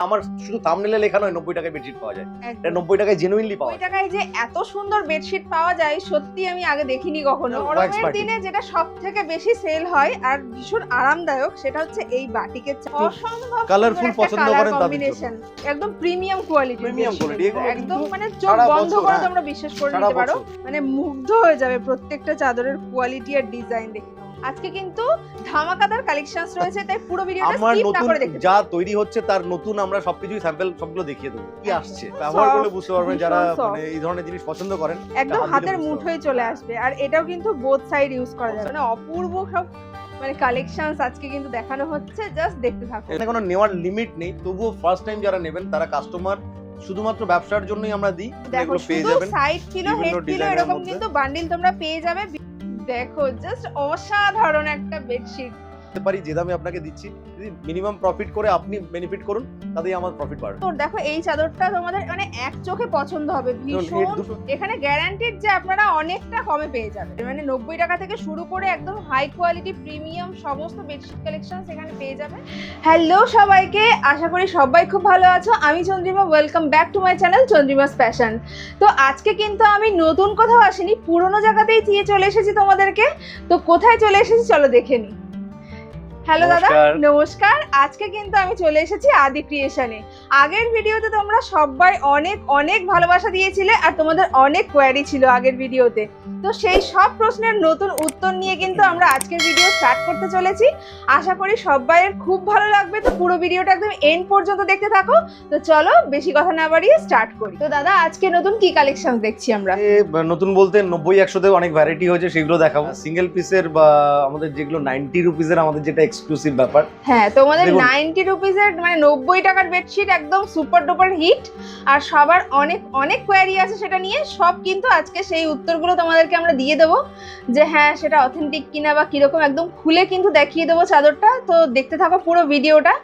আমার শুধু থামনেলে লেখা নয় নব্বই টাকায় বেডশিট পাওয়া যায়। এটা। নব্বই টাকায় জেনুইনলি পাওয়া যায় টাকায় যে এত সুন্দর বেডশিট পাওয়া যায় সত্যি আমি আগে দেখিনি কখনো। গরমের দিনে যেটা সব থেকে বেশি সেল হয় আর ভীষণ আরামদায়ক সেটা হচ্ছে এই বাটিকের অসম্ভব Colourful পছন্দ করেন কম্বিনেশন একদম প্রিমিয়াম কোয়ালিটি প্রিমিয়াম কোয়ালিটি একদম মানে চোখ বন্ধ করে হ্যাঁ। তোমরা বিশ্বাস করে নিতে পারো। মানে মুগ্ধ হয়ে যাবে প্রত্যেকটা চাদরের কোয়ালিটি আর ডিজাইন দেখে। আজকে কিন্তু ধামাকাদার কালেকশনস রয়েছে তাই পুরো ভিডিওটা স্কিপ না করে দেখতে যা তৈরি হচ্ছে তার নতুন আমরা সবকিছুই স্যাম্পল সবগুলো দেখিয়ে দেবো। কি আসছে? ব্যবহার করলে বুঝতে পারবেন যারা মানে এই ধরনের জিনিস পছন্দ করেন একদম হাতের মুঠোয় চলে আসবে। আর এটাও কিন্তু বোথ সাইড ইউজ করা যাবে। মানে অপূর্ব সব মানে কালেকশনস আজকে কিন্তু দেখানো হচ্ছে জাস্ট দেখতে থাকো এখানে কোনো নেওয়ার লিমিট নেই তবুও ফার্স্ট টাইম যারা নেবেন তারা কাস্টমার শুধুমাত্র ব্যবসার জন্যই আমরা দিই দেখো এগুলো পেয়ে যাবেন সাইড কিলো হেড কিলো এরকম কিন্তু বান্ডিল তোমরা পেয়ে যাবে। দেখো জাস্ট অসাধারণ একটা বেডশিট বলতে পারি যে দামে আপনাকে দিচ্ছি। যদি মিনিমাম প্রফিট করে আপনি বেনিফিট করুন তাতেই আমার প্রফিট বাড়বে। তো দেখো এই চাদরটা তোমাদের মানে এক চোখে পছন্দ হবে। ভীষণ এখানে গ্যারান্টিড যে আপনারা অনেকটা কমে পেয়ে যাবেন। মানে নব্বই টাকা থেকে শুরু করে একদম হাই কোয়ালিটি প্রিমিয়াম সমস্ত বেডশিট কালেকশন এখানে পেয়ে যাবেন। হ্যালো সবাইকে আশা করি সবাই খুব ভালো আছো। আমি Chandrima welcome back to my channel Chandrima's passion তো আজকে কিন্তু আমি নতুন কোথাও আসিনি পুরোনো জায়গাতেই দিয়ে চলে এসেছি তোমাদেরকে। তো কোথায় চলে এসেছি চলো দেখে নিই। হ্যালো দাদা নমস্কার। আজকে কিন্তু আমি চলে এসেছি আদি ক্রিয়েশনে আগের ভিডিওতে তোমরা সবাই অনেক অনেক ভালোবাসা দিয়েছিলে আর তোমাদের অনেক কোয়ারি ছিল আগের ভিডিওতে। তো সেই সব প্রশ্নের নতুন উত্তর নিয়ে কিন্তু আমরা আজকের ভিডিও স্টার্ট করতে চলেছি। আশা করি সবাইয়ের খুব ভালো লাগবে। তো পুরো ভিডিওটা একদম এন্ড পর্যন্ত দেখতে থাকো। তো চলো বেশি কথা না বাড়িয়ে স্টার্ট করি। তো দাদা আজকে নতুন কি কালেকশন দেখছি আমরা? নতুন বলতে নব্বই একশোতে অনেক ভ্যারাইটি হয়েছে সেগুলো দেখাবো। সিঙ্গেল পিসের বা আমাদের যেগুলো নাইনটি রুপিসের আমাদের যেটা এক্সক্লুসিভ ব্যাপার। হ্যাঁ তোমাদের। নাইনটি রুপিসের মানে নব্বই টাকার বেডশিট একদম সুপার ডুপার হিট আর সবার অনেক অনেক কোয়ারি আছে সেটা নিয়ে। সব কিন্তু আজকে সেই উত্তরগুলো তোমাদেরকে আমরা দিয়ে দেবো। যে হ্যাঁ সেটা অথেন্টিক কিনা বা কীরকম একদম খুলে কিন্তু দেখিয়ে দেবো চাদরটা। তো দেখতে থাকো পুরো ভিডিওটা।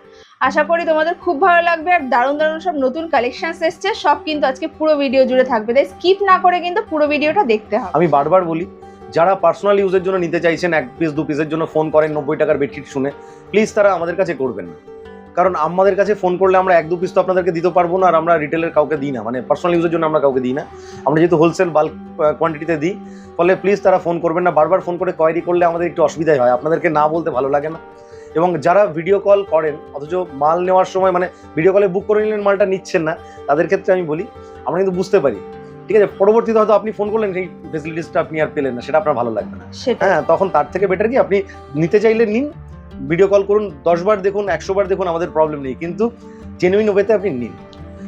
আশা করি তোমাদের খুব ভালো লাগবে। আর দারুণ দারুণ সব নতুন কালেকশনস এসছে। সব কিন্তু আজকে পুরো ভিডিও জুড়ে থাকবে। তাই স্কিপ না করে কিন্তু পুরো ভিডিওটা দেখতে হবে। আমি বারবার বলি যারা পার্সোনাল ইউজের জন্য নিতে চাইছেন, এক পিস দু পিসের জন্য ফোন করেন নব্বই টাকার বেডশিট শুনে প্লিজ তারা আমাদের কাছে করবেন না। কারণ আমাদের কাছে ফোন করলে আমরা এক, দু পিস তো আপনাদেরকে দিতে পারব না, আর আমরা রিটেলের কাউকে দিই না মানে পার্সোনাল ইউজের জন্য আমরা কাউকে দিই না। আমরা যেহেতু হোলসেল বাল্ক কোয়ান্টিটিতে দিই, ফলে প্লিজ তারা ফোন করবেন না। বারবার ফোন করে কোয়ারি করলে আমাদের একটু অসুবিধাই হয়, আপনাদেরকে না বলতে ভালো লাগে না। এবং যারা ভিডিও কল করেন, অথচ মাল নেওয়ার সময় মানে ভিডিও কলে বুক করে নিলেন, মালটা নিচ্ছেন না, তাদের ক্ষেত্রে আমি বলি, আমরা কিন্তু বুঝতে পারি। ঠিক আছে পরবর্তীতে হয়তো আপনি ফোন করলেন সেই ফেসিলিটিসটা আপনি আর পেলেন না সেটা আপনার ভালো লাগবে না। হ্যাঁ তখন তার থেকে বেটার কি আপনি নিতে চাইলে নিন ভিডিও কল করুন দশ বার দেখুন একশো বার দেখুন আমাদের প্রবলেম নেই। কিন্তু জেনুইন ওয়েতে আপনি নিন।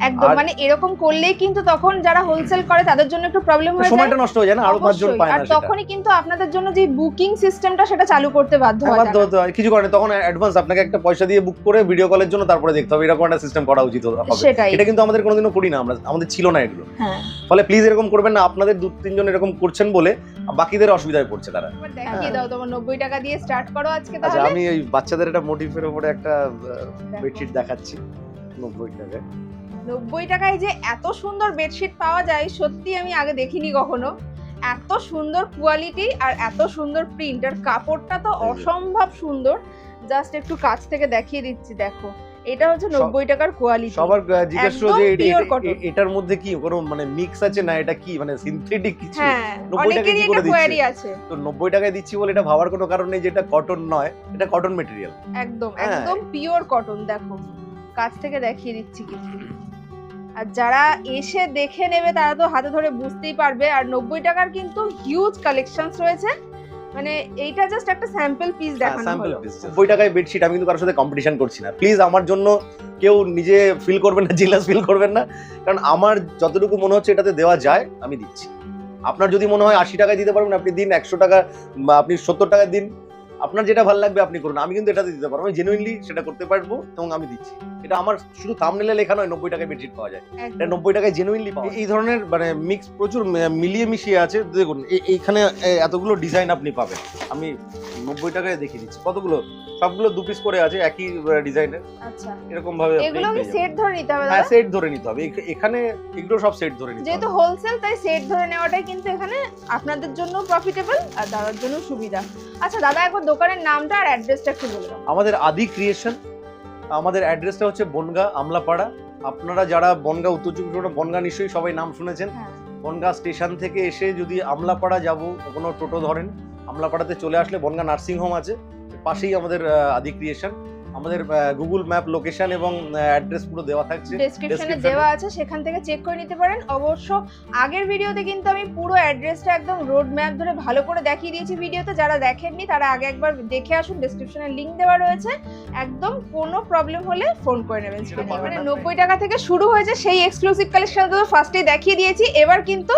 একদম মানে এরকম করলেই কিন্তু তখন যারা হোলসেল করে তাদের জন্য একটু প্রবলেম হয়ে যায়। সময়টা নষ্ট হয়ে যায় না আরও পাঁচজন পায় আর না সেটা। তখনই কিন্তু আপনাদের জন্য যে বুকিং সিস্টেমটা সেটা চালু করতে বাধ্য হ্যাঁ, হয় বাধ্য হতে হয় কিছু করে তখন অ্যাডভান্স আপনাকে একটা পয়সা দিয়ে বুক করে ভিডিও কলের জন্য তারপরে দেখতে হবে এরকম একটা সিস্টেম করা উচিত হবে। সেটাই। এটা কিন্তু আমাদের কোনোদিনও করি না আমরা আমাদের ছিল না এগুলো। হ্যাঁ। ফলে প্লিজ এরকম করবেন না আপনাদের দু তিনজন এরকম করছেন বলে বাকিদের অসুবিধায় পড়ছে তারা। দেখিয়ে দাও তোমার নব্বই টাকা দিয়ে স্টার্ট করো আজকে আচ্ছা তাহলে। আমি ওই বাচ্চাদের একটা মোটিভের উপরে একটা বেডশিট দেখাচ্ছি নব্বই টাকায়। নব্বই টাকায় যে এত সুন্দর বেডশিট পাওয়া যায় সত্যি আমি আগে দেখিনি কখনো। এত সুন্দর কোয়ালিটি আর এত সুন্দর প্রিন্ট আর কাপড়টা তো অসম্ভব সুন্দর। জাস্ট একটু কাছ থেকে দেখিয়ে দিচ্ছি দেখো। এটা হচ্ছে নব্বই টাকার কোয়ালিটি সবার জিজ্ঞেস যে এটার মধ্যে কি কোনো মানে মিক্স আছে না এটা কি? মানে সিনথেটিক কিছু? হ্যাঁ 90 টাকায় কি করে দিচ্ছে? আছে। তো নব্বই টাকায় দিচ্ছি বলে এটা ভাবার কোনো কারণ নেই যে এটা কটন নয় এটা কটন মেটেরিয়াল একদম হ্যাঁ। একদম পিওর কটন দেখো। কাছ থেকে দেখিয়ে দিচ্ছি কিছু। আর যারা এসে দেখে নেবে তারা তো হাতে ধরে বুঝতেই পারবে। আর নব্বই টাকার কিন্তু হিউজ কালেকশনস রয়েছে। মানে এইটা জাস্ট একটা স্যাম্পল পিস দেখানো হলো। পিস নব্বই টাকায় বেডশিট আমি কিন্তু কারোর সাথে কম্পিটিশন করছি না। প্লিজ আমার জন্য কেউ নিজে ফিল করবেন না জেলাস ফিল করবেন না। কারণ আমার যতটুকু মনে হচ্ছে এটাতে দেওয়া যায় আমি দিচ্ছি। আপনার যদি মনে হয় আশি টাকায় দিতে পারবেন আপনি দিন একশো টাকা আপনি সত্তর টাকায় দিন। আপনার যেটা ভালো লাগবে আপনি করুন। আমি কিন্তু এটাতে দিতে পারব। আমি জেনুইনলি সেটা করতে পারব এবং আমি দিচ্ছি। এটা আমার শুধু থামনেলে লেখা নয় নব্বই টাকায় বেডশিট পাওয়া যায়। এটা নব্বই টাকায় জেনুইনলি পাওয়া এই ধরনের মানে মিক্স প্রচুর মিলিয়ে মিশিয়ে আছে। দেখুন এইখানে এতগুলো ডিজাইন আপনি পাবেন। আমি নব্বই টাকায় দেখিয়ে দিচ্ছি। কতগুলো? সবগুলো দু পিস করে আছে একই ডিজাইনের আচ্ছা। এরকম ভাবে এগুলো কি সেট ধরে নিতে হবে হ্যাঁ সেট ধরে নিতে হবে। এখানে এগুলো সব সেট ধরে নিতে হবে। যেহেতু হোলসেল তাই সেট ধরে নেওয়াটাই কিন্তু এখানে আপনাদের জন্য প্রফিটেবল আর দাদার জন্য সুবিধা। আচ্ছা দাদা একবার দোকানের নামটা আর অ্যাড্রেসটা একটু বলে দাও। আমাদের আদি ক্রিয়েশন আমাদের অ্যাড্রেসটা হচ্ছে বনগা আমলাপাড়া। আপনারা যারা বনগা উত্তর চব্বিশ পরগনা বনগা নিশ্চয়ই সবাই নাম শুনেছেন। হ্যাঁ। বনগা স্টেশন থেকে এসে যদি আমলাপাড়া যাব কোনো টোটো ধরেন আমলাপাড়াতে চলে আসলে বনগা নার্সিং হোম আছে পাশেই আমাদের আদি ক্রিয়েশন আমাদের গুগল ম্যাপ লোকেশন এবং অ্যাড্রেস পুরো দেওয়া থাকছে। ডেসক্রিপশনে দেওয়া আছে সেখান থেকে চেক করে নিতে পারেন। অবশ্য আগের ভিডিওতে কিন্তু আমি পুরো অ্যাড্রেসটা একদম রোড ম্যাপ ধরে ভালো করে দেখিয়ে দিয়েছি ভিডিওতে যারা দেখেননি তারা আগে একবার দেখে আসুন ডেসক্রিপশনে লিংক দেওয়া রয়েছে। একদম কোনো প্রবলেম হলে ফোন করে নেবেন মানে। নব্বই টাকা থেকে শুরু হয়েছে সেই এক্সক্লুসিভ কালেকশন তো ফার্স্টেই দেখিয়ে দিয়েছি। এবার কিন্তু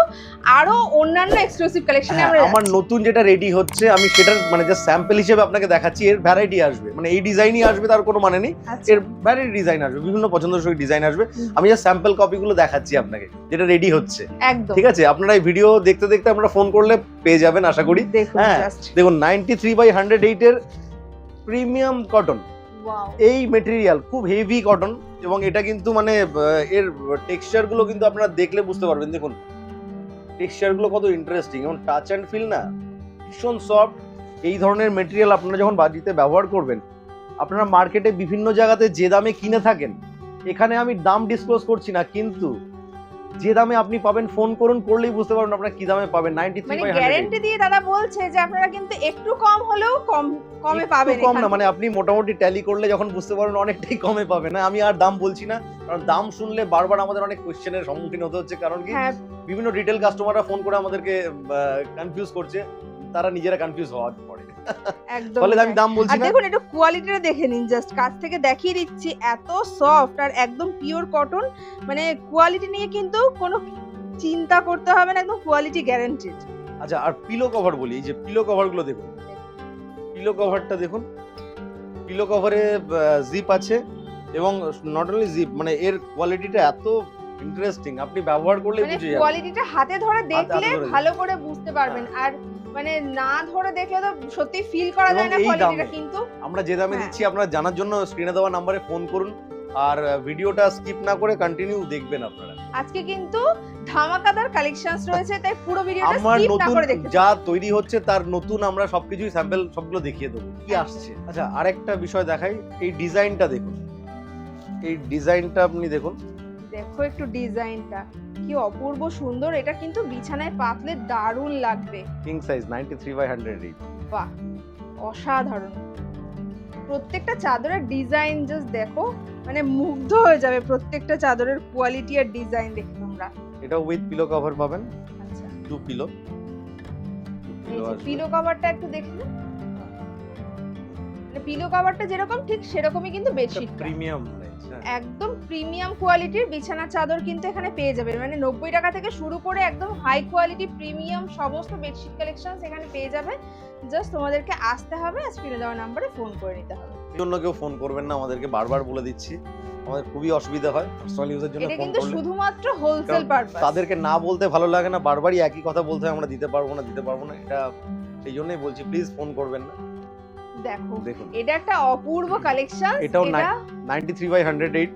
আরও অন্যান্য এক্সক্লুসিভ কালেকশনে হ্যাঁ, আমরা আমার নতুন যেটা রেডি হচ্ছে আমি সেটার মানে জাস্ট স্যাম্পল হিসেবে আপনাকে দেখাচ্ছি এর ভ্যারাইটি আসবে। মানে এই ডিজাইনই আসবে তার কোনো মানে নেই। আচ্ছা। এর ভ্যারাইটি ডিজাইন আসবে বিভিন্ন পছন্দসই ডিজাইন আসবে। আমি জাস্ট স্যাম্পল কপিগুলো দেখাচ্ছি আপনাকে যেটা রেডি হচ্ছে। একদম। ঠিক আছে? আপনারা এই ভিডিও দেখতে দেখতে আপনারা ফোন করলে পেয়ে যাবেন আশা করি। হ্যাঁ। দেখুন নাইনটি থ্রি বাই হান্ড্রেড এইটের প্রিমিয়াম কটন এই মেটেরিয়াল খুব হেভি কটন এবং এটা কিন্তু মানে এর টেক্সচারগুলো কিন্তু আপনারা দেখলে বুঝতে পারবেন। দেখুন টেক্সচারগুলো কত ইন্টারেস্টিং এবং টাচ অ্যান্ড ফিল না ভীষণ সফট এই ধরনের মেটেরিয়াল আপনারা যখন বাজিতে ব্যবহার করবেন আপনারা মার্কেটে বিভিন্ন জায়গাতে যে দামে কিনে থাকেন এখানে আমি দাম ডিসক্লোজ করছি না কিন্তু যে দামে আপনি পাবেন ফোন করুন করলেই বুঝতে পারবেন আপনারা কি দামে পাবেন নাইনটি থ্রি মানে বাই গ্যারেন্টি দিয়ে দাদা বলছে যে আপনারা কিন্তু একটু কম হলেও কম কমে পাবেন কম না মানে আপনি মোটামুটি ট্যালি করলে যখন বুঝতে পারবেন অনেকটাই কমে পাবেন না আমি আর দাম বলছি না কারণ দাম শুনলে বারবার আমাদের অনেক কোশ্চেনের সম্মুখীন হতে হচ্ছে কারণ কি হ্যাঁ। বিভিন্ন রিটেল কাস্টমাররা ফোন করে আমাদেরকে কনফিউজ করছে তারা নিজেরা কনফিউজ হওয়ার পরে। একদম ফলে আমি দাম বলছি না। দেখুন একটু কোয়ালিটিটা দেখে নিন জাস্ট কাছ থেকে দেখিয়ে দিচ্ছি এত সফট আর একদম পিওর কটন মানে কোয়ালিটি নিয়ে কিন্তু কোনো চিন্তা করতে হবে না একদম কোয়ালিটি গ্যারান্টেড আচ্ছা আর পিলো কভার বলি এই যে পিলো কভারগুলো দেখুন। পিলো কভারটা দেখুন পিলো কভারে জিপ আছে এবং নট অনলি জিপ মানে এর কোয়ালিটিটা এত ইন্টারেস্টিং আপনি ব্যবহার করলে মানে বুঝে যাবেন। কোয়ালিটিটা হাতে ধরে দেখলে হ্যাঁ। ভালো করে বুঝতে পারবেন। আর মানে না ধরে দেখলে তো সত্যি ফিল করা যায় না কোয়ালিটিটা কিন্তু। আমরা যে দামে হ্যাঁ। দিচ্ছি আপনারা জানার জন্য স্ক্রিনে দেওয়া নাম্বারে ফোন করুন। আর ভিডিওটা স্কিপ না করে কন্টিনিউ দেখবেন আপনারা। আজকে কিন্তু ধামাকাদার কালেকশনস রয়েছে তাই পুরো ভিডিওটা স্কিপ না করে দেখতে যা তৈরি হচ্ছে তার নতুন আমরা সবকিছুই স্যাম্পল সবগুলো দেখিয়ে দেবো। কি আসছে? আচ্ছা আরেকটা বিষয় দেখাই। এই ডিজাইনটা দেখুন। এই ডিজাইনটা আপনি দেখুন। দেখো একটু ডিজাইনটা। কি অপূর্ব সুন্দর এটা কিন্তু বিছানায় পাতলে দারুণ লাগবে। King size ninety three by hundred বাহ অসাধারণ। প্রত্যেকটা চাদরের ডিজাইন জাস্ট দেখো মানে মুগ্ধ হয়ে যাবে প্রত্যেকটা চাদরের কোয়ালিটি আর ডিজাইন দেখে তোমরা। এটা উইথ পিলো কভার পাবেন। আচ্ছা। টু পিলো পিলো কভারটা একটু দেখুন পিলো কভারটা যেরকম ঠিক সেরকমই কিন্তু বেডশিট প্রিমিয়াম একদম প্রিমিয়াম কোয়ালিটির বিছানা চাদর কিন্তু এখানে পেয়ে যাবেন মানে নব্বই টাকা থেকে শুরু করে একদম হাই কোয়ালিটি প্রিমিয়াম সমস্ত বেডশিট কালেকশন এখানে পেয়ে যাবে। জাস্ট তোমাদেরকে আসতে হবে আর স্ক্রিনে দেওয়া নাম্বারে ফোন করে নিতে হবে। জন্য কেউ ফোন করবেন না আমাদেরকে বারবার বলে দিচ্ছি। আমাদের খুবই অসুবিধা হয় পার্সোনাল ইউজের জন্য ফোন কিন্তু করলে। শুধুমাত্র হোলসেল পারপাস তাদেরকে না বলতে ভালো লাগে না বারবারই একই কথা বলতে হয় আমরা দিতে পারব না দিতে পারব না এটা সেই জন্যই বলছি প্লিজ ফোন করবেন না। দেখো এটা একটা অপূর্ব কালেকশন এটাও এটা ninety three by hundred eight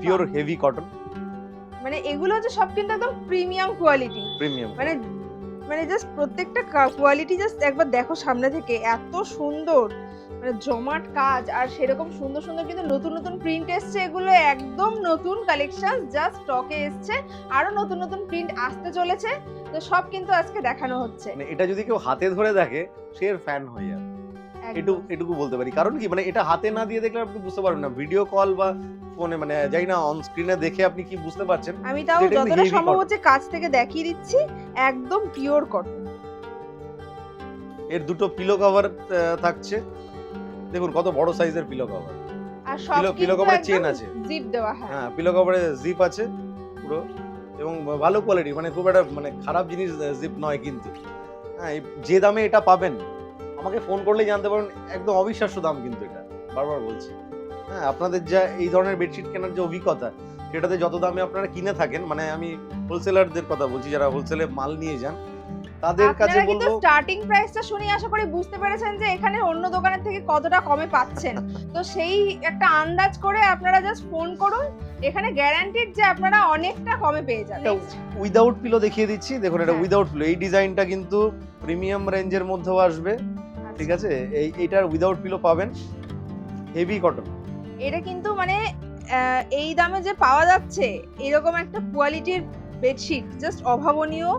pure heavy cotton মানে এগুলো হচ্ছে সব কিন্তু একদম প্রিমিয়াম কোয়ালিটি প্রিমিয়াম মানে মানে জাস্ট প্রত্যেকটা কোয়ালিটি জাস্ট একবার দেখো সামনে থেকে এত সুন্দর। মানে জমাট কাজ আর সেরকম সুন্দর সুন্দর কিন্তু নতুন নতুন প্রিন্ট এসছে এগুলো একদম নতুন কালেকশন জাস্ট স্টকে এসছে আরও নতুন নতুন প্রিন্ট আসতে চলেছে। তো সব কিন্তু আজকে দেখানো হচ্ছে। মানে এটা যদি কেউ হাতে ধরে দেখে সে ফ্যান হয়ে যাবে। এটুকু এটুকু বলতে পারি। কারণ কি মানে এটা হাতে না দিয়ে দেখলে আপনি বুঝতে পারবেন না। ভিডিও কল বা ফোনে মানে যাই না অন স্ক্রিনে দেখে আপনি কি বুঝতে পারছেন আমি তাও যতটা সম্ভব হচ্ছে কাছ থেকে দেখিয়ে দিচ্ছি একদম পিওর কটন এর দুটো পিলো কভার থাকছে। দেখুন কত বড় সাইজের পিলো কভার আর সব Pillow- pillow কিন্তু cover আছে। জিপ দেওয়া হ্যাঁ। হ্যাঁ পিলো কভারে জিপ আছে পুরো। এবং ভালো কোয়ালিটি মানে খুব একটা মানে খারাপ জিনিস জিপ নয় কিন্তু। হ্যাঁ যে দামে এটা পাবেন আমাকে ফোন করলেই জানতে পারবেন একদম অবিশ্বাস্য দাম কিন্তু এটা। বারবার বলছি। হ্যাঁ আপনাদের যা এই ধরনের বেডশিট কেনার যে অভিজ্ঞতা সেটাতে যত দামে আপনারা কিনে থাকেন মানে আমি হোলসেলারদের কথা বলছি যারা হোলসেলে মাল নিয়ে যান তাদের কাছে বলব স্টার্টিং প্রাইসটা শুনে আশা করি বুঝতে পেরেছেন যে এখানে অন্য দোকানের থেকে কতটা কমে পাচ্ছেন। তো সেই একটা আন্দাজ করে আপনারা জাস্ট ফোন করুন এখানে গ্যারান্টিড যে আপনারা অনেকটা কমে পেয়ে যাবেন। উইদাউট পিলো দেখিয়ে দিচ্ছি। দেখুন এটা হ্যাঁ। উইদাউট পিলো এই ডিজাইনটা কিন্তু প্রিমিয়াম রেঞ্জের মধ্যেও আসবে। ঠিক আছে? এই এইটার উইদাউট পিলো পাবেন। হেভি কটন এটা কিন্তু মানে এই দামে যে পাওয়া যাচ্ছে এরকম একটা কোয়ালিটির বেডশিট জাস্ট অভাবনীয়।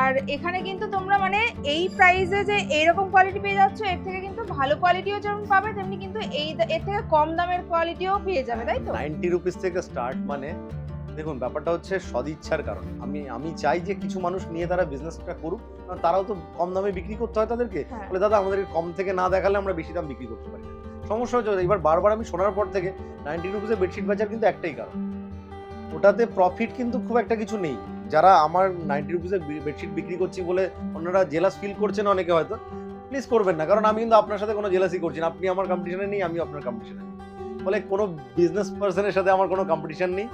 আর এখানে কিন্তু তোমরা মানে এই প্রাইসে যে এইরকম কোয়ালিটি পেয়ে যাচ্ছ এর থেকে কিন্তু ভালো কোয়ালিটিও যেমন পাবে তেমনি কিন্তু এই এর থেকে কম দামের কোয়ালিটিও পেয়ে যাবে তাই তো? নাইনটি রুপিস থেকে স্টার্ট মানে দেখুন ব্যাপারটা হচ্ছে সদিচ্ছার কারণ। আমি আমি চাই যে কিছু মানুষ নিয়ে তারা বিজনেসটা করুক কারণ তারাও তো কম দামে বিক্রি করতে হয় তাদেরকে। হ্যাঁ। বলে দাদা আমাদের কম থেকে না দেখালে আমরা বেশি দাম বিক্রি করতে পারি সমস্যা হচ্ছে এবার বারবার আমি শোনার পর থেকে নাইনটি রুপিসে বেডশিট বাজার কিন্তু একটাই কারণ। ওটাতে প্রফিট কিন্তু খুব একটা কিছু নেই। যারা আমার নাইনটি রুপিসে বেডশিট বিক্রি করছি বলে অন্যরা জেলাস ফিল করছেন অনেকে হয়তো প্লিজ করবেন না। কারণ আমি কিন্তু আপনার সাথে কোনো জেলাসি করছি না। আপনি আমার কম্পিটিশনে নেই আমি আপনার কম্পিটিশনে ফলে কোনো বিজনেস পার্সনের সাথে আমার কোনো কম্পিটিশন নেই।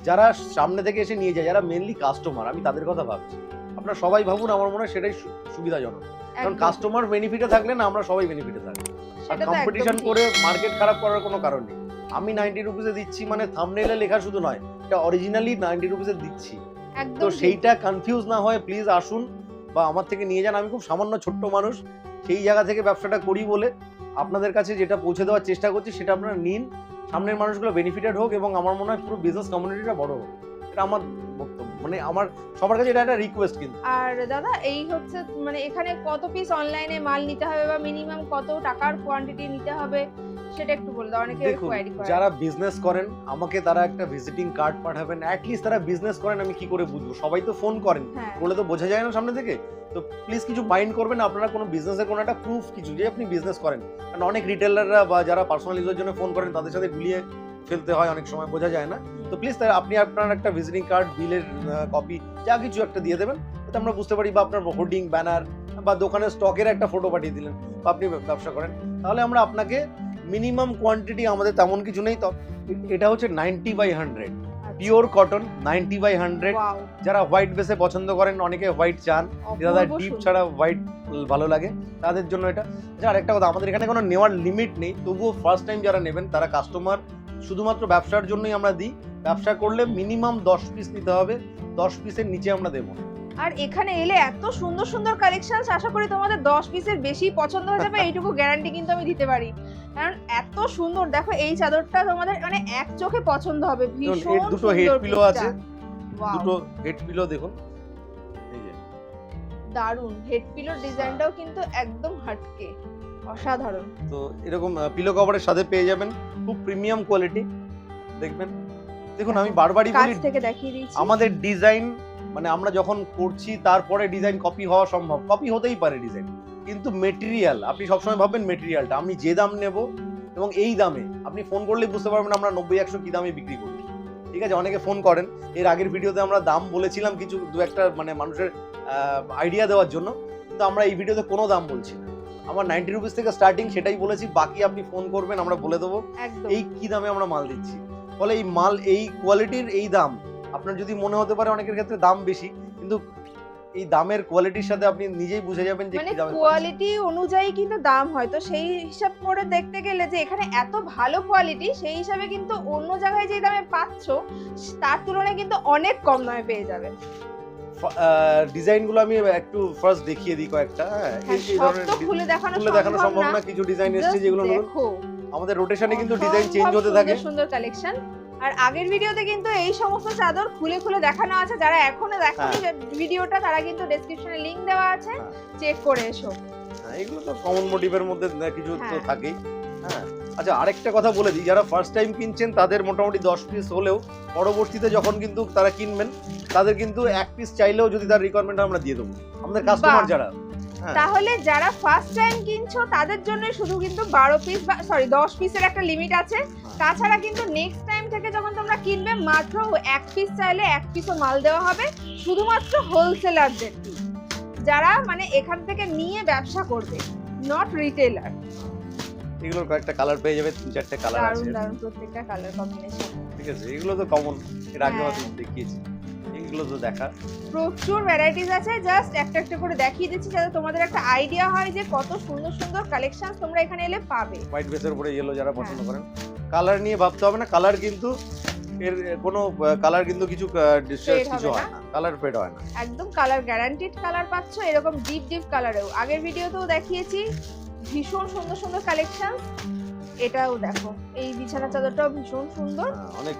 যারা সামনে থেকে এসে নিয়ে যায় যারা মেনলি কাস্টমার আমি তাদের কথা ভাবছি। আপনারা সবাই ভাবুন আমার মনে হয় সেটাই সুবিধাজনক। কারণ কাস্টমার বেনিফিটে থাকলে না আমরা সবাই বেনিফিটে থাকব আর কম্পিটিশন করে মার্কেট খারাপ করার কোনো কারণ নেই। আমি নাইনটি রুপিসে দিচ্ছি মানে থামনেলে লেখা শুধু নয় এটা অরিজিনালি নাইনটি রুপিসে দিচ্ছি। তো সেইটা কনফিউজ না হয় প্লিজ আসুন বা আমার থেকে নিয়ে যান। আমি খুব সামান্য ছোট্ট মানুষ সেই জায়গা থেকে ব্যবসাটা করি বলে আপনাদের কাছে যেটা পৌঁছে দেওয়ার চেষ্টা করছি সেটা আপনারা নিন। সামনের মানুষগুলো বেনিফিটেড হোক এবং আমার মনে হয় পুরো বিজনেস কমিউনিটিটা বড় হোক। এটা আমার বক্তব্য। মানে আমার সবার কাছে এটা একটা রিকোয়েস্ট কিন্তু। আর দাদা এই হচ্ছে মানে এখানে কত পিস অনলাইনে মাল নিতে হবে বা মিনিমাম কত টাকার কোয়ান্টিটি নিতে হবে সেটা একটু বলে দাও। অনেকে কোয়ারি করে। যারা বিজনেস করেন আমাকে তারা একটা ভিজিটিং কার্ড পাঠাবেন। অ্যাটলিস্ট তারা বিজনেস করেন আমি কি করে বুঝব? সবাই তো ফোন করেন। হ্যাঁ। বলে তো বোঝা যায় না সামনে থেকে। তো প্লিজ কিছু মাইন্ড করবেন আপনারা কোনো বিজনেসের কোনো একটা প্রুফ কিছু যে আপনি বিজনেস করেন। কারণ অনেক রিটেলাররা বা যারা পার্সোনাল ইউজের জন্য ফোন করেন তাদের সাথে গুলিয়ে ফেলতে হয় অনেক সময় বোঝা যায় না। তো প্লিজ আপনি আপনার একটা ভিজিটিং কার্ড বিলের কপি যা কিছু একটা দিয়ে দেবেন। যাতে আমরা বুঝতে পারি বা আপনার হোর্ডিং ব্যানার বা দোকানের স্টকের একটা ফটো পাঠিয়ে দিলেন বা আপনি ব্যবসা করেন। তাহলে আমরা আপনাকে মিনিমাম কোয়ান্টিটি আমাদের তেমন কিছু নেই তো। এটা হচ্ছে ninety by hundred pure cotton ninety by hundred যারা হোয়াইট বেসে পছন্দ করেন অনেকে হোয়াইট চান। দাদা ডিপ ছাড়া হোয়াইট ভালো লাগে। তাদের জন্য এটা। আচ্ছা আরেকটা কথা আমাদের এখানে কোনো নেওয়ার লিমিট নেই। তবুও ফার্স্ট টাইম যারা নেবেন তারা কাস্টমার শুধুমাত্র ব্যবসার জন্যই আমরা দিই। ব্যবসা করলে মিনিমাম দশ পিস নিতে হবে দশ পিসের নিচে আমরা দেবো না। আর এখানে এলে এত সুন্দর সুন্দর কালেকশন আশা করি তোমাদের দশ পিসের বেশি পছন্দ হয়ে যাবে এইটুকু গ্যারান্টি কিন্তু আমি দিতে পারি। কারণ এত সুন্দর দেখো এই চাদরটা তোমাদের মানে এক চোখে পছন্দ হবে ভীষণ দুটো হেড পিলো আছে। দুটো হেড পিলো যে। দারুণ হেড পিলোর ডিজাইনটাও কিন্তু একদম হাটকে। অসাধারণ। তো এরকম পিলো কভারের সাথে পেয়ে যাবেন। খুব প্রিমিয়াম কোয়ালিটি দেখবেন। দেখুন আমি বারবারই বলি থেকে দেখিয়ে দিয়েছি। আমাদের ডিজাইন মানে আমরা যখন করছি তারপরে ডিজাইন কপি হওয়া সম্ভব। কপি হতেই পারে ডিজাইন কিন্তু মেটেরিয়াল আপনি সবসময় ভাববেন মেটেরিয়ালটা আমি যে দাম নেব এবং এই দামে আপনি ফোন করলেই বুঝতে পারবেন আমরা নব্বই একশো কি দামে বিক্রি করি ঠিক আছে অনেকে ফোন করেন। এর আগের ভিডিওতে আমরা দাম বলেছিলাম কিছু দু একটা মানে মানুষের আইডিয়া দেওয়ার জন্য। কিন্তু আমরা এই ভিডিওতে কোনো দাম বলছি না। আমার নাইনটি রুপিস থেকে স্টার্টিং সেটাই বলেছি বাকি আপনি ফোন করবেন আমরা বলে দেবো। এই কি দামে আমরা মাল দিচ্ছি? ফলে এই মাল এই কোয়ালিটির এই দাম আপনার যদি মনে হতে পারে অনেকের ক্ষেত্রে দাম বেশি কিন্তু এই দামের কোয়ালিটির সাথে আপনি নিজেই বুঝে যাবেন যে মানে। কোয়ালিটি অনুযায়ী কিন্তু দাম হয় তো সেই হিসাব করে দেখতে গেলে যে এখানে এত ভালো কোয়ালিটি সেই হিসাবে কিন্তু অন্য জায়গায় যে দামে পাচ্ছ তার তুলনায় কিন্তু অনেক কম দামে পেয়ে যাবে। ডিজাইনগুলো আমি একটু ফার্স্ট দেখিয়ে দিই কয়েকটা। হ্যাঁ হ্যাঁ, এই- ধরনের খুলে দেখানো সম্ভব না। কিছু ডিজাইন এসেছে যেগুলো আমাদের রোটেশনে কিন্তু ডিজাইন চেঞ্জ হতে থাকে। সুন্দর কালেকশন আর আগের ভিডিওতে কিন্তু এই সমস্ত চাদর খুলে খুলে দেখানো আছে। যারা এখনও দেখেনি ভিডিওটা তারা কিন্তু ডেসক্রিপশনে লিংক দেওয়া আছে। হ্যাঁ। চেক করে এসো। হ্যাঁ, এগুলো তো কমন মোটিভের মধ্যে কিছু তো হ্যাঁ। থাকেই। হ্যাঁ। আচ্ছা আরেকটা কথা বলে দিই যারা ফার্স্ট টাইম কিনছেন তাদের মোটামুটি দশ পিস হলেও পরবর্তীতে যখন কিন্তু তারা কিনবেন তাদের কিন্তু এক পিস চাইলেও যদি তার রিকোয়ারমেন্ট আমরা দিয়ে দেবো। আমাদের কাস্টমার যারা হ্যাঁ। তাহলে যারা ফার্স্ট টাইম কিনছো তাদের জন্য শুধু কিন্তু বারো পিস বা সরি দশ পিসের একটা লিমিট আছে। তাছাড়া কিন্তু নেক্সট টাইম থেকে যখন তোমরা কিনবে মাত্র এক পিস চাইলে এক পিসও মাল দেওয়া হবে শুধুমাত্র হোলসেলারদের যারা মানে এখান থেকে নিয়ে ব্যবসা করবে নট রিটেলার এগুলোর কয়েকটা কালার পেয়ে যাবে তিন চারটে কালার আছে। দারুণ দারুণ প্রত্যেকটা কালার কম্বিনেশন ঠিক আছে এগুলো তো কমন এর আগে হ্যাঁ। হয়তো দেখিয়েছি। এগুলো তো দেখা প্রচুর ভ্যারাইটিস আছে জাস্ট একটা একটা করে দেখিয়ে দিচ্ছি যাতে তোমাদের একটা আইডিয়া হয় যে কত সুন্দর সুন্দর কালেকশন তোমরা এখানে এলে পাবে। হোয়াইট বেসের উপরে ইয়েলো যারা পছন্দ হ্যাঁ। করেন। কালার নিয়ে ভাবতে হবে না কালার কিন্তু এর কোনো কালার কিন্তু কিছু Fade কিছু হয় না। কালার ফেড হয় না। একদম কালার গ্যারান্টিড কালার পাচ্ছ এরকম ডিপ ডিপ কালারেও আগের ভিডিওতেও দেখিয়েছি ভীষণ সুন্দর সুন্দর কালেকশন এটাও দেখো এই বিছানা চাদরটাও ভীষণ সুন্দর। হ্যাঁ, অনেক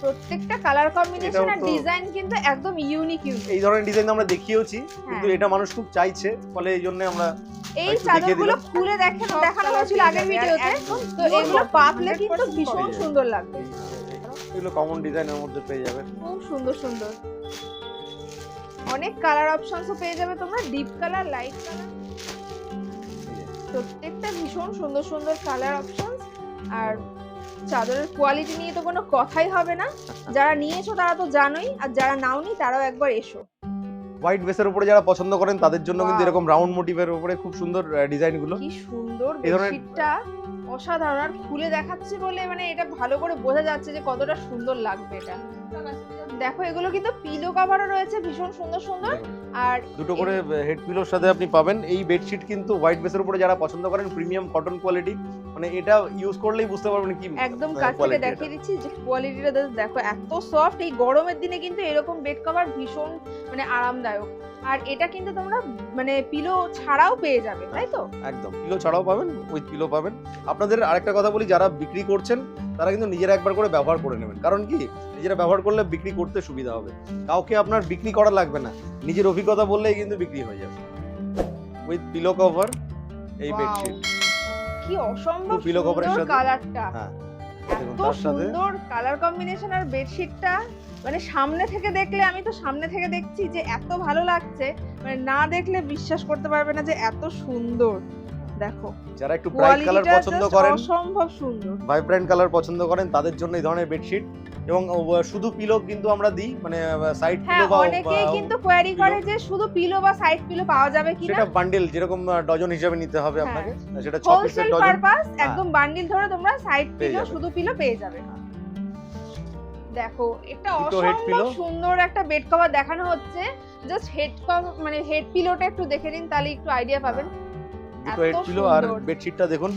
প্রত্যেকটা কালার কম্বিনেশন আর ডিজাইন কিন্তু একদম ইউনিক ইউনিক এই ধরনের ডিজাইন আমরা দেখিয়েওছি হ্যাঁ। কিন্তু এটা মানুষ খুব চাইছে ফলে এই জন্য আমরা এই চাদরগুলো খুলে দেখেন দেখানো হয়েছিল আগের ভিডিওতে। তো এগুলো পাতলে কিন্তু ভীষণ সুন্দর লাগবে। এগুলো কমন ডিজাইনের মধ্যে পেয়ে যাবে। খুব সুন্দর সুন্দর। অনেক কালার অপশনসও পেয়ে যাবে তোমরা ডিপ কালার লাইট কালার প্রত্যেকটা ভীষণ সুন্দর সুন্দর কালার অপশনস আর চাদরের কোয়ালিটি নিয়ে তো কোনো কথাই হবে না। যারা নিয়েছো তারা তো জানোই আর যারা নাওনি তারাও একবার এসো। হোয়াইট বেসের উপরে যারা পছন্দ করেন তাদের জন্য কিন্তু এরকম রাউন্ড মোটিভের উপরে খুব সুন্দর ডিজাইনগুলো। কি সুন্দর বেডশিটটা অসাধারণ আর খুলে দেখাচ্ছে বলে মানে এটা ভালো করে বোঝা যাচ্ছে যে কতটা সুন্দর লাগবে এটা। দেখো এগুলো কিন্তু পিলো কভারও রয়েছে ভীষণ সুন্দর সুন্দর। আর দুটো করে হেড পিলোর সাথে আপনি পাবেন। এই বেডশিট কিন্তু হোয়াইট বেসের উপরে যারা পছন্দ করেন প্রিমিয়াম কটন কোয়ালিটি মানে এটা ইউজ করলেই বুঝতে পারবেন কি একদম আহ, কাছ থেকে। দেখিয়ে দিচ্ছি যে কোয়ালিটিটা দেখো এত সফট এই গরমের দিনে কিন্তু এরকম বেড কভার ভীষণ মানে আরামদায়ক। আর এটা কিন্তু তোমরা মানে পিলো ছাড়াও পেয়ে যাবে তাই তো? একদম পিলো ছাড়াও পাবেন উইথ পিলো পাবেন। আপনাদের আরেকটা কথা বলি যারা বিক্রি করছেন তারা কিন্তু নিজেরা একবার করে ব্যবহার করে নেবেন। কারণ কি নিজেরা ব্যবহার করলে বিক্রি করতে সুবিধা হবে। কাউকে আপনার বিক্রি করা লাগবে না। নিজের অভিজ্ঞতা বললেই কিন্তু বিক্রি হয়ে যাবে। উইথ পিলো কভার এই বেডশিট কি অসম্ভব cover এর সাথে- কালারটা হ্যাঁ এত সুন্দর কালার কম্বিনেশন আর বেডশিটটা মানে সামনে থেকে দেখলে আমি তো সামনে থেকে দেখছি যে এত ভালো লাগছে মানে না দেখলে বিশ্বাস করতে পারবে না যে এত সুন্দর। দেখো যারা একটু ব্রাইট কালার পছন্দ করেন অসম্ভব সুন্দর। ভাইব্রেন্ট কালার পছন্দ করেন তাদের জন্য এই ধরনের বেডশিট এবং শুধু পিলো কিন্তু আমরা দিই মানে সাইড হ্যাঁ পিলো বা অনেকেই কিন্তু কোয়ারি করে যে শুধু পিলো বা সাইড পিলো পাওয়া যাবে কিনা। সেটা বান্ডেল যেরকম ডজন হিসাবে নিতে হবে হ্যাঁ। আপনাকে সেটা ছ পিসের ডজন হ্যাঁ। একদম বান্ডিল ধরে তোমরা সাইড পিলো শুধু পিলো পেয়ে যাবে। দেখো এটা অসম্ভব সুন্দর একটা বেড কভার দেখানো হচ্ছে। জাস্ট হেড মানে হেড পিলোটা একটু দেখে নিন তাহলে একটু আইডিয়া পাবেন। দুটো এত হেড পিলো আর বেডশিটটা দেখুন।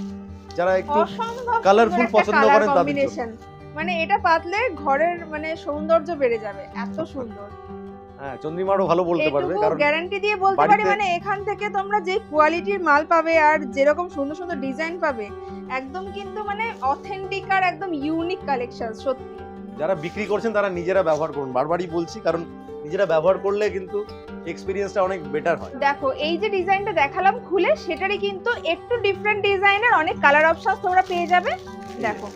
যারা একটু একটা পছন্দ করেন তাদের জন্য। মানে এটা পাতলে ঘরের মানে সৌন্দর্য বেড়ে যাবে। এত সুন্দর। হ্যাঁ চন্দ্রিমারও ভালো বলতে পারবে কারণ গ্যারান্টি দিয়ে বলতে পারি মানে এখান থেকে তোমরা যে কোয়ালিটির মাল পাবে আর যেরকম সুন্দর সুন্দর ডিজাইন পাবে একদম কিন্তু মানে অথেন্টিক আর একদম ইউনিক কালেকশন সত্যি। যারা বিক্রি করছেন তারা নিজেরা ব্যবহার করুন। বারবারই বলছি কারণ নিজেরা ব্যবহার করলে কিন্তু এক্সপিরিয়েন্সটা অনেক বেটার হয়। দেখো এই যে ডিজাইনটা দেখালাম খুলে সেটারই কিন্তু একটু ডিফারেন্ট ডিজাইনের অনেক কালার অপশন তোমরা পেয়ে যাবে। দেখো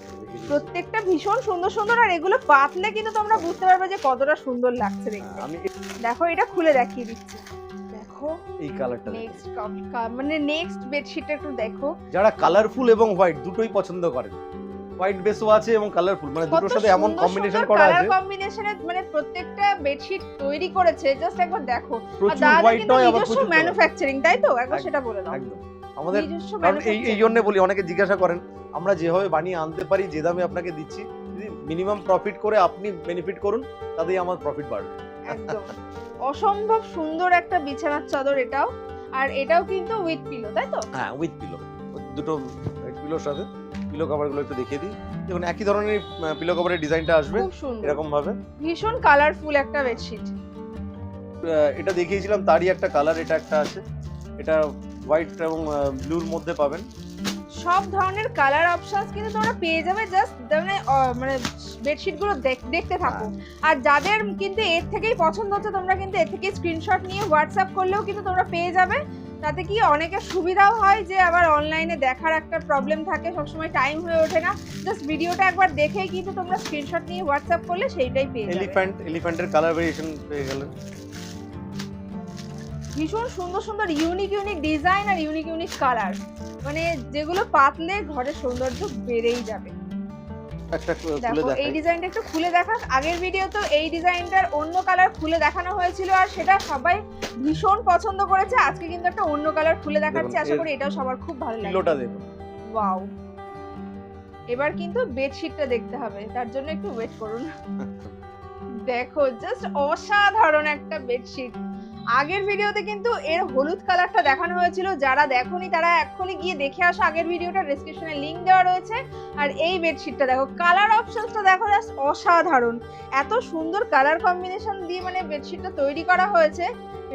প্রত্যেকটা ভীষণ সুন্দর সুন্দর আর এগুলো পাতলে কিন্তু তোমরা বুঝতে পারবে যে কতটা সুন্দর লাগছে দেখতে। আমি দেখো এটা খুলে দেখিয়ে দিচ্ছি। দেখো এই কালারটা নেক্সট মানে নেক্সট বেডশিটটা একটু দেখো। যারা কালারফুল এবং হোয়াইট দুটোই পছন্দ করেন। হোয়াইট বেসও আছে এবং কালারফুল মানে দুটোর সাথে এমন কম্বিনেশন করা কালার কম্বিনেশনে মানে প্রত্যেকটা বেডশিট তৈরি করেছে জাস্ট একবার দেখো। আর দাদা কিন্তু নিজস্ব ম্যানুফ্যাকচারিং তাই তো? একবার সেটা বলে দাও। একদম। আমাদের কারণ এই এই জন্য বলি অনেকে জিজ্ঞাসা করেন আমরা যেভাবে বানিয়ে আনতে পারি যে দামে আপনাকে দিচ্ছি যদি মিনিমাম প্রফিট করে আপনি বেনিফিট করুন তাতেই আমার প্রফিট বাড়বে। একদম। অসম্ভব সুন্দর একটা বিছানার চাদর এটাও। আর এটাও কিন্তু উইথ পিলো তাই তো? হ্যাঁ উইথ পিলো দুটো পিলোর সাথে। পিলো কভারগুলো একটু দেখিয়ে দিই। দেখুন একই ধরনের পিলো কভারের ডিজাইনটা আসবে এরকম ভাবে ভীষণ কালারফুল একটা বেডশিট এটা দেখিয়েছিলাম তারই একটা কালার এটা একটা আছে। এটা হোয়াইট এবং ব্লুর মধ্যে পাবেন। সব ধরনের কালার অপশনস কিন্তু তোমরা পেয়ে যাবে জাস্ট মানে মানে বেডশিটগুলো দেখ- দেখতে থাকো। আর যাদের কিন্তু এর থেকেই পছন্দ হচ্ছে তোমরা কিন্তু এর থেকে স্ক্রিনশট নিয়ে হোয়াটসঅ্যাপ করলেও কিন্তু তোমরা পেয়ে যাবে। তাতে কি অনেকের সুবিধাও হয় যে আবার অনলাইনে দেখার একটা প্রবলেম থাকে সবসময় টাইম হয়ে ওঠে না। জাস্ট ভিডিওটা একবার দেখেই কিন্তু তোমরা স্ক্রিনশট নিয়ে হোয়াটসঅ্যাপ করলে সেইটাই পেয়ে যাবে। এলিফ্যান্ট এলিফ্যান্টের কালার ভেরিয়েশন পেয়ে গেলেন ভীষণ সুন্দর সুন্দর ইউনিক ইউনিক ডিজাইন আর ইউনিক ইউনিক কালার মানে যেগুলো পাতলে ঘরের সৌন্দর্য বেড়েই যাবে। একটা খুলে দেখো এই ডিজাইনটা একটু খুলে দেখা আগের ভিডিও তো এই ডিজাইনটার অন্য কালার খুলে দেখানো হয়েছিল আর সেটা সবাই ভীষণ পছন্দ করেছে। আজকে কিন্তু একটা অন্য কালার খুলে দেখাচ্ছি। দেখুন, আশা করি এটাও সবার খুব ভালো লাগবে। পিলোটা দেখুন। ওয়াও এবার কিন্তু বেডশিটটা দেখতে হবে। তার জন্য একটু ওয়েট করুন। দেখো জাস্ট অসাধারণ একটা বেডশিট আগের ভিডিওতে কিন্তু এর হলুদ কালারটা দেখানো হয়েছিল। যারা দেখোনি তারা এক্ষুনি গিয়ে দেখে আসো। আগের ভিডিওটা ডেসক্রিপশনে লিংক দেওয়া রয়েছে। আর এই বেডশিটটা দেখো। কালার অপশনসটা দেখো জাস্ট অসাধারণ। এত সুন্দর কালার কম্বিনেশন দিয়ে মানে বেডশিটটা তৈরি করা হয়েছে।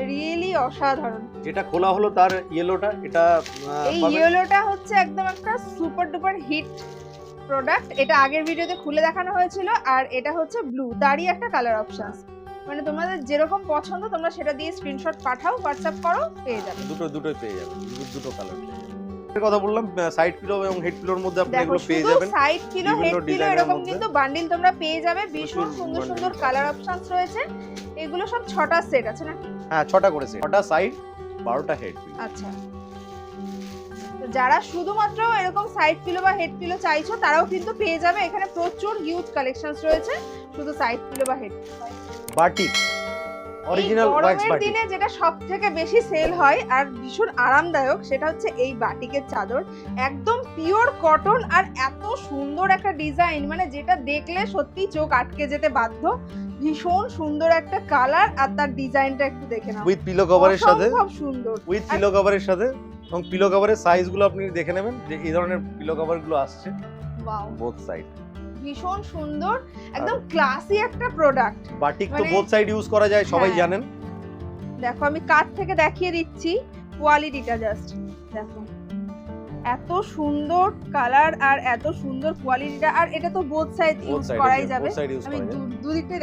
রিয়েলি অসাধারণ। যেটা খোলা হলো তার ইয়েলোটা এটা এই ইয়েলোটা হচ্ছে একদম একটা সুপার ডুপার হিট প্রোডাক্ট এটা আগের ভিডিওতে খুলে দেখানো হয়েছিল। আর এটা হচ্ছে ব্লু তারই একটা কালার অপশন মানে তোমাদের যেরকম পছন্দ তোমরা সেটা দিয়ে স্ক্রিনশট পাঠাও হোয়াটসঅ্যাপ করো পেয়ে যাবে। দুটো দুটোই পেয়ে যাবে। দুটো কালার পেয়ে এর কথা বললাম সাইড পিলো এবং হেড পিলোর মধ্যে আপনি এগুলো পেয়ে যাবেন। সাইড পিলো হেড পিলো এরকম কিন্তু বান্ডিল তোমরা পেয়ে যাবে। ভীষণ সুন্দর সুন্দর কালার অপশনস রয়েছে। এগুলো সব ছটা সেট আছে না? হ্যাঁ ছটা করেছে ছটা সাইড বারোটা হেড আচ্ছা। তো যারা শুধুমাত্র এরকম সাইড পিলো বা হেড পিলো চাইছো তারাও কিন্তু পেয়ে যাবে। এখানে প্রচুর হিউজ কালেকশনস রয়েছে। শুধু সাইড পিলো বা head batik original wax batik দিনে যেটা সব থেকে বেশি সেল হয় আর ভীষণ আরামদায়ক সেটা হচ্ছে এই বাটিকের চাদর। একদম পিওর কটন আর এত সুন্দর একটা ডিজাইন মানে যেটা দেখলে সত্যি চোখ আটকে যেতে বাধ্য। ভীষণ সুন্দর একটা কালার আর তার ডিজাইনটা একটু দেখে নাও। উইথ পিলো কভারের সাথে? খুব সুন্দর। উইথ পিলো কভারের সাথে? এবং পিলো কভারের সাইজগুলো আপনি দেখে নেবেন যে এই ধরনের পিলো কভারগুলো আসছে। ওয়াও বোথ সাইড ভীষণ সুন্দর একদম ক্লাসি একটা প্রোডাক্ট বাটিক তো বোথ সাইড ইউজ করা যায় সবাই হ্যাঁ। জানেন। দেখো আমি কাছ থেকে দেখিয়ে দিচ্ছি কোয়ালিটিটা জাস্ট দেখো এত সুন্দর কালার আর এত সুন্দর কোয়ালিটিটা আর এটা তো বোথ সাইড ইউজ করাই যাবে। আমি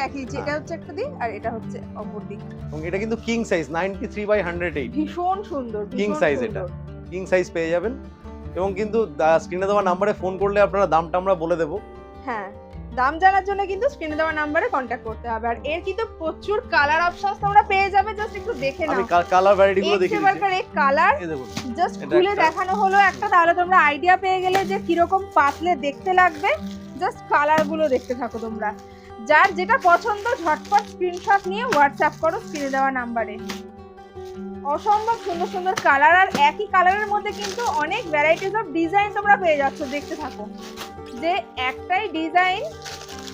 দেখিয়ে দিচ্ছি এটা হচ্ছে একটা দিক আর এটা হচ্ছে অপর দিক। এবং এটা কিন্তু কিং সাইজ 93 বাই 108 ভীষণ সুন্দর কিং সাইজ এটা। কিং সাইজ পেয়ে যাবেন। এবং কিন্তু স্ক্রিনে দেওয়া নাম্বারে ফোন করলে আপনারা দামটা আমরা বলে দেবো। হ্যাঁ দাম জানার জন্য কিন্তু স্ক্রিনে দেওয়া নাম্বারে কন্ট্যাক্ট করতে হবে। আর এর কিন্তু প্রচুর কালার অপশনস তোমরা পেয়ে যাবে জাস্ট একটু দেখে নাও। আমি কালার ভ্যারাইটি গুলো দেখিয়ে দিচ্ছি। এক কালার জাস্ট খুলে দেখানো হলো একটা তাহলে তোমরা আইডিয়া পেয়ে গেলে যে কীরকম পাতলে দেখতে লাগবে। জাস্ট কালারগুলো দেখতে থাকো তোমরা। যার যেটা পছন্দ ঝটপট স্ক্রিনশট নিয়ে হোয়াটসঅ্যাপ করো স্ক্রিনে দেওয়া নাম্বারে অসম্ভব সুন্দর সুন্দর কালার আর একই কালারের মধ্যে কিন্তু অনেক ভ্যারাইটিস অফ ডিজাইন তোমরা পেয়ে যাচ্ছ দেখতে থাকো। যে একটাই ডিজাইন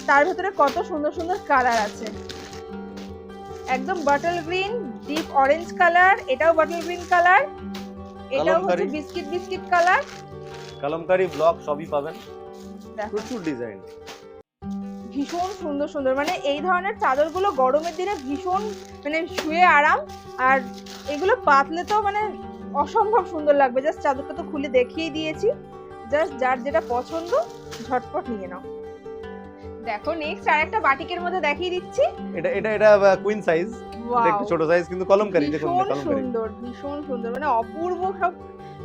তার ভিতরে কত সুন্দর সুন্দর কালার আছে। একদম bottle green deep orange colour এটাও বাটল গ্রিন কালার এটাও হচ্ছে biscuit biscuit colour Kalamkari block সবই পাবেন। প্রচুর ডিজাইন ভীষণ সুন্দর সুন্দর। মানে এই ধরনের চাদরগুলো গরমের দিনে ভীষণ মানে শুয়ে আরাম। আর এগুলো পাতলে তো মানে অসম্ভব সুন্দর লাগবে। জাস্ট চাদরটা তো খুলে দেখিয়ে দিয়েছি। জাস্ট যার যেটা পছন্দ ঝটপট নিয়ে নাও। দেখো নেক্সট আর একটা বাটিকের মধ্যে দেখিয়ে দিচ্ছি। এটা এটা এটা কুইন সাইজ একটু ছোট সাইজ কিন্তু কলমকারি দেখুন কলমকারি। সুন্দর ভীষণ সুন্দর। মানে অপূর্ব সব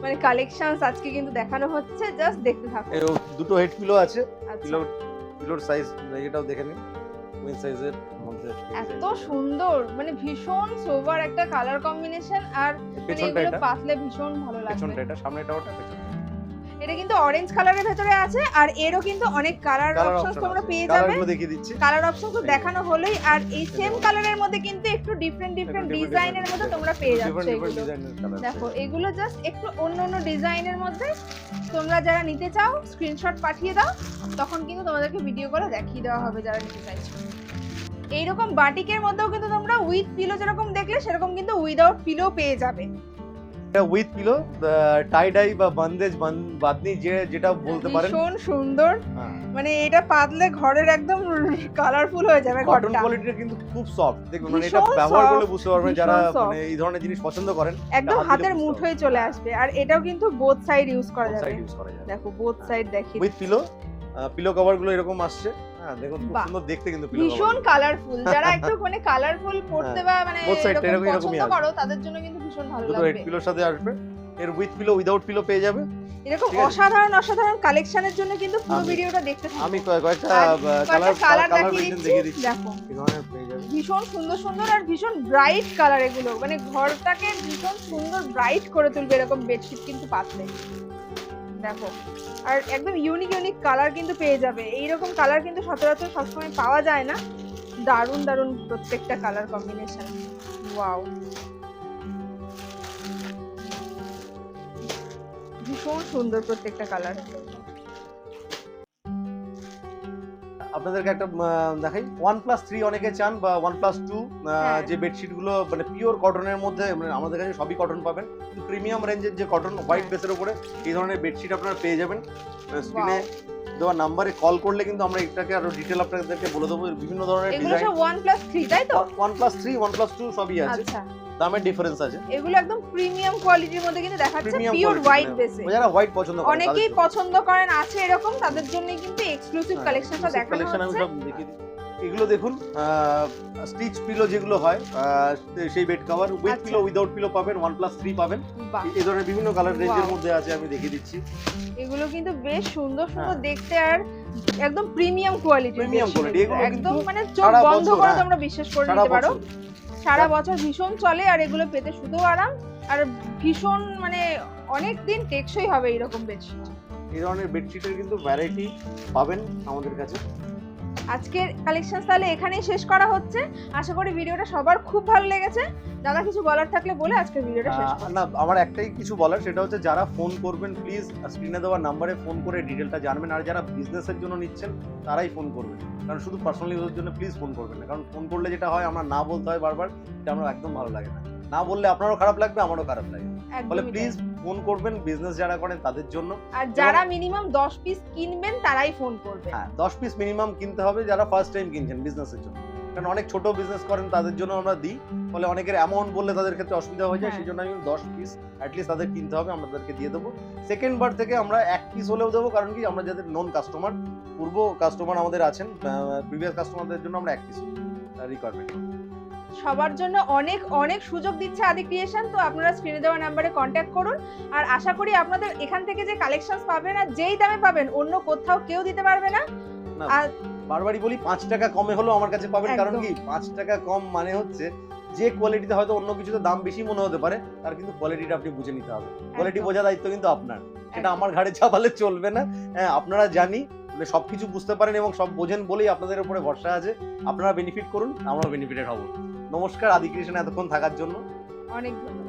মানে কালেকশনস আজকে কিন্তু দেখানো হচ্ছে। জাস্ট দেখতে থাকো। দুটো হেড পিলো আছে। পিলো পিলোর সাইজ এটাও দেখে নিন। কুইন সাইজের মধ্যে এত সুন্দর মানে ভীষণ সোবার একটা কালার কম্বিনেশন আর মানে এগুলো পাতলে ভীষণ ভালো লাগবে। পেছনটা এটা সামনেটা ওটা এটা কিন্তু অরেঞ্জ কালারের ভেতরে আছে আর এরও কিন্তু অনেক কালার অপশন তোমরা পেয়ে যাবে। দেখিয়ে দিচ্ছি। কালার অপশন তো দেখানো হলোই আর এই সেম কালারের মধ্যে কিন্তু একটু ডিফারেন্ট ডিফারেন্ট ডিজাইনের মধ্যে তোমরা পেয়ে যাচ্ছ এগুলো। দেখো এগুলো জাস্ট একটু অন্য অন্য ডিজাইনের মধ্যে। তোমরা যারা নিতে চাও স্ক্রিনশট পাঠিয়ে দাও তখন কিন্তু তোমাদেরকে ভিডিও করে দেখিয়ে দেওয়া হবে যারা নিতে চাইছো। এইরকম বাটিকের মধ্যেও কিন্তু তোমরা উইথ পিলো যেরকম দেখলে সেরকম কিন্তু উইদাউট পিলো পেয়ে যাবে। এটা উইথ পিলো টাই ডাই বা বন্দেজ বাদনি যে যেটা বলতে পারেন। ভীষণ সুন্দর। হ্যাঁ। মানে এটা পাতলে ঘরের একদম কালারফুল হয়ে যাবে ঘরটা কটন ঘরটা। কোয়ালিটিটা কিন্তু খুব সফট দেখুন মানে এটা ব্যবহার করলে বুঝতে পারবেন যারা মানে এই ধরনের জিনিস পছন্দ করেন একদম হাতের মুঠোয় চলে আসবে। আর এটাও কিন্তু বোথ সাইড ইউজ করা যাবে। দেখো বোথ সাইড দেখি উইথ পিলো পিলো কভারগুলো এরকম আসছে। হ্যাঁ দেখুন খুব সুন্দর দেখতে কিন্তু ভীষণ কালারফুল যারা একটু মানে কালারফুল পড়তে বা মানে পছন্দ করো তাদের জন্য কিন্তু ভীষণ ভালো পিলোর সাথে আসবে। এর উইথ পিলো উইদাউট পিলো পেয়ে যাবে। এরকম অসাধারণ অসাধারণ কালেকশনের জন্য কিন্তু পুরো ভিডিওটা দেখতে থাকো। আমি কয়েকটা কালার কালার কালার দেখিয়ে দিচ্ছি দেখো। ভীষণ সুন্দর সুন্দর আর ভীষণ ব্রাইট কালার এগুলো। মানে ঘরটাকে ভীষণ সুন্দর ব্রাইট করে তুলবে এরকম বেডশিট কিন্তু পাতলে দেখো। আর একদম ইউনিক ইউনিক কালার কিন্তু পেয়ে যাবে। এইরকম কালার কিন্তু সচরাচর সবসময় পাওয়া যায় না। দারুণ দারুণ প্রত্যেকটা কালার কম্বিনেশন ওয়াও ভীষণ সুন্দর প্রত্যেকটা কালার আপনাদেরকে একটা দেখাই। ওয়ান প্লাস থ্রি অনেকে চান বা ওয়ান প্লাস টু। যে বেডশিটগুলো মানে পিওর কটনের মধ্যে মানে আমাদের কাছে সবই কটন পাবেন। প্রিমিয়াম রেঞ্জের যে কটন হোয়াইট হ্যাঁ। বেসের উপরে এই ধরনের বেডশিট আপনারা পেয়ে যাবেন। স্ক্রিনে দেওয়া নাম্বারে কল করলে কিন্তু আমরা এটাকে আরও ডিটেল আপনাদেরকে বলে দেবো। বিভিন্ন ধরনের ডিজাইন ওয়ান প্লাস থ্রি তাই তো? One plus three one plus two সবই আছে। আচ্ছা। দামের ডিফারেন্স আছে। এগুলো একদম প্রিমিয়াম কোয়ালিটির মধ্যে কিন্তু দেখাচ্ছে পিওর হোয়াইট বেসে যারা হোয়াইট পছন্দ করেন অনেকেই পছন্দ করেন আছে এরকম তাদের জন্য কিন্তু এক্সক্লুসিভ কালেকশনটা দেখানো কালেকশন আমি সব দেখিয়ে দিই। এগুলো দেখুন স্টিচ পিলো যেগুলো হয় সেই bed cover with. Pillow without pillow পাবেন ওয়ান প্লাস থ্রি পাবেন। এই ধরনের বিভিন্ন কালার রেঞ্জের মধ্যে আছে আমি দেখিয়ে দিচ্ছি। এগুলো কিন্তু বেশ সুন্দর সুন্দর হ্যাঁ। দেখতে আর একদম প্রিমিয়াম কোয়ালিটি Premium quality, এগুলো একদম মানে চোখ বন্ধ করে হ্যাঁ। তোমরা বিশ্বাস করে নিতে পারো। সারা বছর ভীষণ চলে আর এগুলো পেতে শুধু আরাম। আর ভীষণ মানে অনেক দিন টেকসই হবে এরকম বেডশিট। এই ধরনের বেডশিটের কিন্তু ভ্যারাইটি পাবেন আমাদের কাছে। আজকের কালেকশন তাহলে এখানেই শেষ করা হচ্ছে। আশা করি ভিডিওটা সবার খুব ভালো লেগেছে। দাদা কিছু বলার থাকলে বলে আজকের ভিডিওটা শেষ না আমার একটাই কিছু বলার সেটা হচ্ছে যারা ফোন করবেন প্লিজ স্ক্রিনে দেওয়া নাম্বারে ফোন করে ডিটেলটা জানবেন আর যারা বিজনেসের জন্য নিচ্ছেন তারাই ফোন করবেন। কারণ শুধু পার্সোনাল ইউজের জন্য প্লিজ ফোন করবেন না কারণ ফোন করলে যেটা হয় আমরা না বলতে হয় বারবার এটা আমার একদম ভালো লাগে না। না বললে আপনারও খারাপ লাগবে আমারও খারাপ লাগে। বলে প্লিজ। ফোন করবেন বিজনেস যারা করেন তাদের জন্য। আর যারা মিনিমাম দশ পিস কিনবেন তারাই ফোন করবে হ্যাঁ দশ পিস মিনিমাম কিনতে হবে যারা ফার্স্ট টাইম কিনছেন বিজনেসের জন্য। কারণ অনেক ছোট বিজনেস করেন তাদের জন্য আমরা দিই। ফলে অনেকের অ্যামাউন্ট বললে তাদের ক্ষেত্রে অসুবিধা হয়ে যায় হ্যাঁ। সেই জন্য আমি দশ পিস অ্যাটলিস্ট তাদের কিনতে হবে আমরা তাদেরকে দিয়ে দেবো। সেকেন্ড বার থেকে আমরা এক পিস হলেও দেবো কারণ কি আমরা যাদের নন কাস্টমার পূর্ব কাস্টমার আমাদের আছেন প্রিভিয়াস কাস্টমারদের জন্য আমরা এক পিস রিকোয়ারমেন্ট সবার জন্য অনেক অনেক সুযোগ দিচ্ছে আদি ক্রিয়েশন তো আপনারা স্ক্রিনে দেওয়া নাম্বারে কন্ট্যাক্ট করুন। আর আশা করি আপনাদের এখান থেকে যে কালেকশন পাবেন আর যেই দামে পাবেন অন্য কোথাও কেউ দিতে পারবে না। আর বারবারই বলি পাঁচ টাকা কমে হলেও আমার কাছে পাবেন। কারণ কি পাঁচ টাকা কম মানে হচ্ছে যে কোয়ালিটিতে হয়তো অন্য কিছুতে দাম বেশি মনে হতে পারে তার কিন্তু কোয়ালিটিটা আপনি বুঝে নিতে হবে। কোয়ালিটি। বোঝা দায়িত্ব কিন্তু আপনার। সেটা আমার ঘাড়ে চাপালে চলবে না। হ্যাঁ আপনারা জানি মানে সবকিছু বুঝতে পারেন এবং সব বোঝেন বলেই আপনাদের উপরে ভরসা আছে। আপনারা বেনিফিট করুন আমরা বেনিফিটেড হব। নমস্কার আদিকৃষ্ণ এতক্ষণ থাকার জন্য। অনেক ধন্যবাদ।